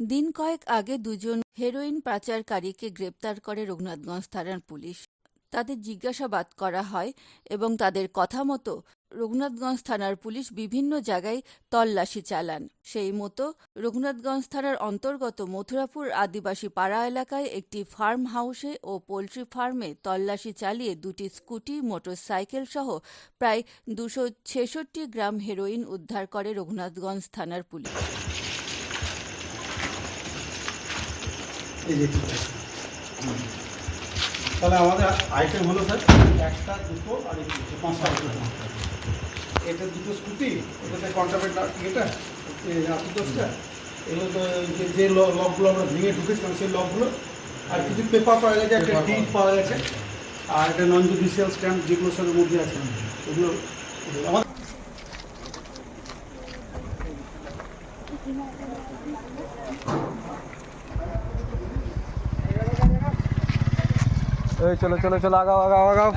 দিন কয়েক আগে দুজন হেরোইন পাচারকারীকে গ্রেপ্তার করে রঘুনাথগঞ্জ থানার পুলিশ। তাদের জিজ্ঞাসাবাদ করা হয় এবং তাদের কথা মতো রঘুনাথগঞ্জ থানার পুলিশ বিভিন্ন জায়গায় তল্লাশি চালান। সেই মতো রঘুনাথগঞ্জ থানার অন্তর্গত মথুরাপুর আদিবাসী পাড়া এলাকায় একটি ফার্ম হাউসে ও পোলট্রি ফার্মে তল্লাশি চালিয়ে দুটি স্কুটি, মোটরসাইকেল সহ প্রায় দুশো ছেষট্টি গ্রাম হেরোইন উদ্ধার করে রঘুনাথগঞ্জ থানার পুলিশ। এই যে তাহলে আমাদের আইটেম হলো স্যার একটা দুটো আর এই দুটো পাঁচটা আইটেম। এটা দুটো স্কুটি এটাতে কন্ট্রাক্ট এটা আশি দশটা এগুলো তো যে- লকগুলো আমরা ভেঙে ঢুকেছিলাম সেই লকগুলো আর কিছু পেপার পাওয়া গেছে একটা ডিল পাওয়া গেছে আর একটা নন জুডিশিয়াল স্ট্যাম্প যেগুলো সবের মধ্যে আছে। ওগুলো আমাদের এই चलो चलो चलो आगा आगा आगाओ